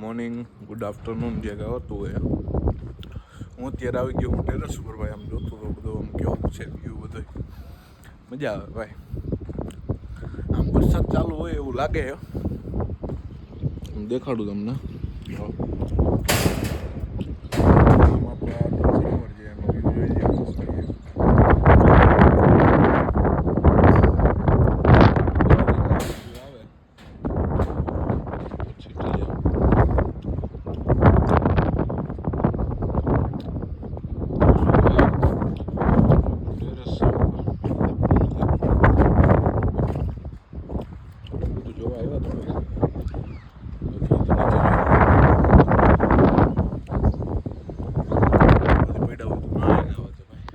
Morning good afternoon જે હોતું હોય હું અત્યારે આવી ગયો હું ટેરસ ઉપર ભાઈ આમ જોતો હતો બધો આમ કેવો છે વ્યૂ બધું. મજા આવે ભાઈ. આમ વરસાદ ચાલુ હોય એવું લાગે. દેખાડું તમને. આપણે આ સરોવર છે એનો view જોઈ લઈએ મસ્ત છે. આવે પછી જઈએ. ટેરેસ બધું જોવા આવ્યા તો બાકી તો નીચે બધી પડ્યા હોય તો ના આવે તો ભાઈ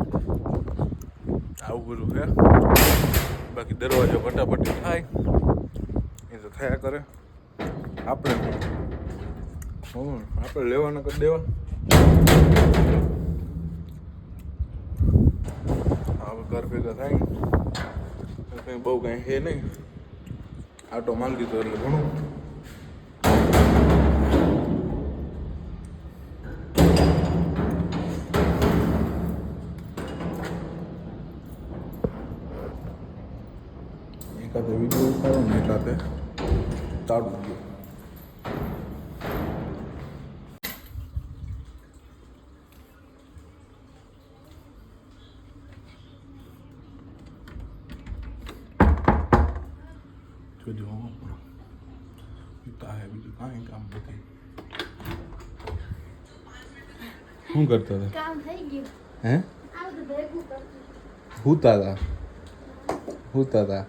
આવું બધું છે બાકી દરવાજો ફટાફટી થાય. એ તો થયા કરે. આપણે આપણે લેવાના કરી દેવા? હવે ઘર ભેગા થાય. કંઈ બહુ કંઈ છે નહીં. આટો માલ દીધો એટલે ઘણું. એકાદે વીડિયો ઉતારો ને તાળું ગયું જોજો પણ પિતા હે બીજું કાંઈ કામ નથી શું કરતા હતા કામ થઈ ગયું હે ભૂતા હતા ભૂતા હતા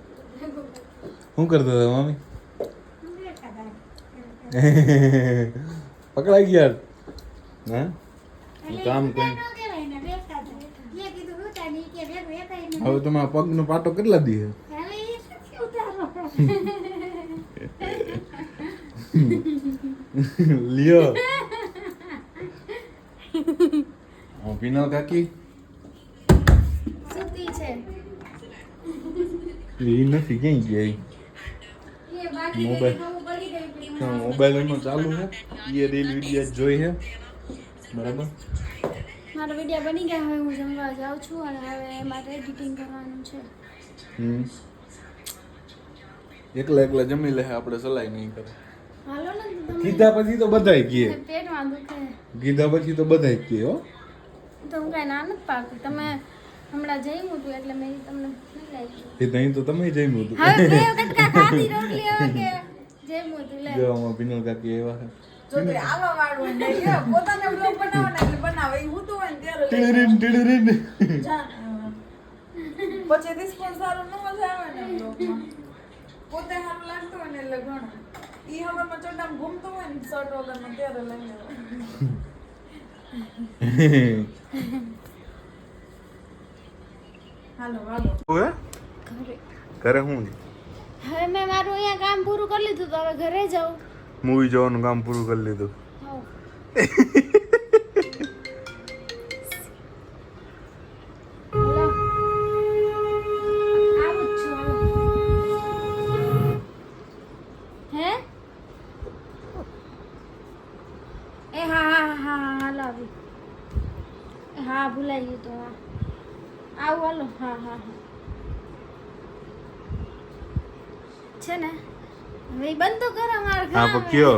શું કરતા હતા મમ્મી? પકડાઈ ગયા હે? હું કામ કરી. હવે તમારા પગનો પાટો કેટલા દીએ. લ્યો. હું પીનલ કાકી? સુતી છે. એ નથી ક્યાંય ગયા એ બાકી મોબાઈલ. મોબાઈલ એમાં ચાલુ છે. એ રીલ વીડિયો જોઈ છે. બરાબર? મારો વીડિયો બની ગયા હવે હું જમવા જાઉં છું અને હવે મારે એડિટિંગ કરવાનું છે. હમ. એકલા એકલા જમી લે આપણે સલાઈ નહીં કરે. હાલો ને તમે કીધા પછી તો બધાય કીએ પેટમાં દુખે. કીધા પછી તો બધાય કહે હો. તો હું કાંઈ ના નથી પાડતી. તમે હમણાં જમ્યું હતું એટલે મેં તમને નહીં લાગ્યું એ નહીં તો તમે જમ્યું હતું. હવે બે વખત કાં ખાધી રોટલી હવે કે જઈમું હતું લે જો આમાં પિનલ કાકી એવા છે. જો તે આવા વાળું ને પોતાને બ્લોગ બનાવવાના એટલે બનાવે. હું તો હોય ત્યારે ટીડીરીન, ટીડીરીન. પછી રિસ્પોન્સ સારો ન મજા આવે ને બ્લોગમાં પોતે સારું લાગતું હોય ને એટલે ઘણું. ઈ હવારમાં ચોટામ ઘૂમતું હોય ને શર્ટ વગરનો ત્યારે લઈ લેવા. હાલો હાલો. ઘરે. ઘરે છે? હવે મેં મારું અહીંયા કામ પૂરું કરી લીધું તો હવે ઘરે જાઉં. મૂવી જોવાનું કામ પૂરું કરી લીધું. હોવ. આવું જ છું, હે એ હા હા હા હા હાલો આવી. એ હા ભૂલાઈ ગયું તો હા. આવું હાલો. હા હા હા. છે ને હવે બંધ તો કરો મારા હા પણ કયો?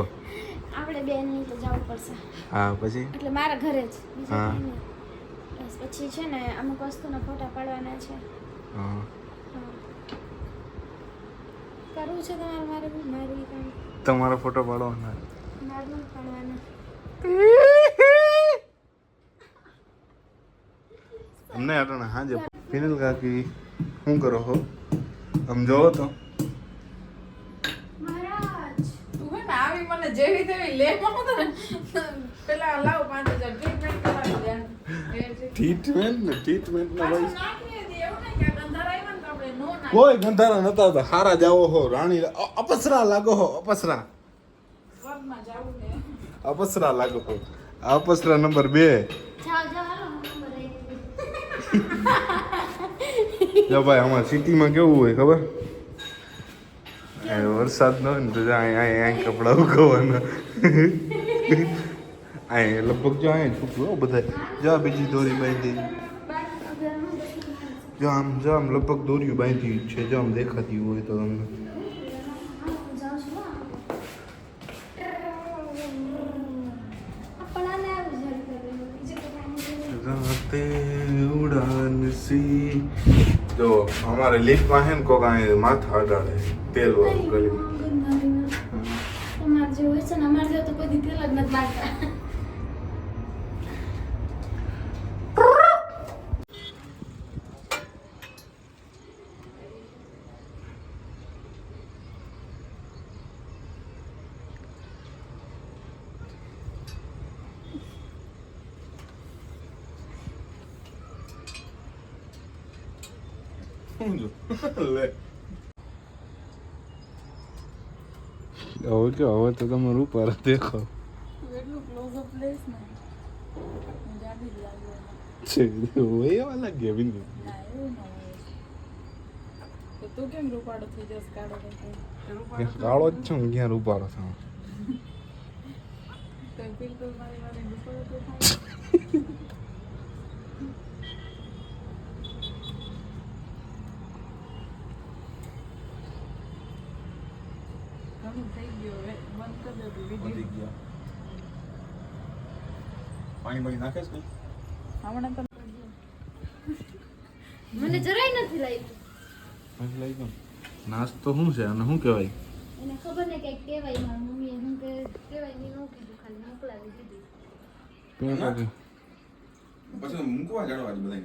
આપણે બે ની તો જવું પડશે. હા પછી? એટલે મારા ઘરે જ હા. બસ પછી છે ને અમુક વસ્તુના ફોટા પાડવાના છે. હા. કરવું છે તમારે મારે બી? મારું કામ તમારો ફોટો પાડવાના. મારું પાડવાના. અમને અટાણે હાજે ફિનલ કાકી શું કરો હો? આમ જોવો તો મહારાજ તું હે ને આવી મને જેવી તેવી લે માં તો પેલા લાવ પાંચ હજાર. ટ્રીટમેન્ટ કરાવી દે ટ્રીટમેન્ટ ને ટ્રીટમેન્ટ ના ભાઈ. કોઈ ગંધારા નતા હતા. હારા જાવો હો રાણી અપસરા લાગો હો અપસરા. સ્વર્ગમાં જાવું ને. અપસરા લાગો હો. અપસરા નંબર બે. જો ભાઈ અમારા સિટીમાં કેવું હોય ખબર? એ વરસાદ ન હોય ને તો અહીંયા અહીંયા કપડાં ઉગવાના અહીંયા લગભગ જો અહીંયા છૂટું બધા જો બીજી દોરી બાંધી. જો આમ જો આમ લગભગ દોરીઓ બાંધી છે. જો આમ દેખાતી હોય તો તમને. રાતે ઉડાન સી જો અમારે લિફ્ટમાં હે ને કોક અહીંયા માથા અડાડે તેલ વાળું ગલીમાં તમારે જેવું હોય છે ને અમારે જે તો કોઈ દી તેલ જ લાગતા લે હવે કે હવે તો તમારું ઉપર દેખો એટલું ક્લોઝઅપ લઈશ ને જાડી લાગે છે હોય એવા લાગે બિંદુ ના એવું ના તો તું કેમ રૂપાડો થઈ જશ કાળો કાળો જ છું ક્યાં રૂપારો છું તો ફિલ્ટર મારી મારી રૂપાડો તો થાય ઘણું થઈ ગયું હવે બંધ કરી દે વીડિયો પાણી ભરી નાખે છે હમણાં તો મને જરાય નથી લાગ્યું. નથી લાગ્યું? નાસ્તો શું છે અને શું કહેવાય? એને ખબર ને કંઈક કહેવાય મારી મમ્મીએ શું કે કહેવાય નહીં નું કીધું ખાલી મોકલાવી દીધી. પેલા પછી મૂકવા બધા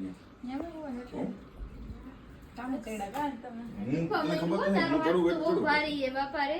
કામ તેડા કાઢ તમે? હું તને ખબર હું કરું હાથ તો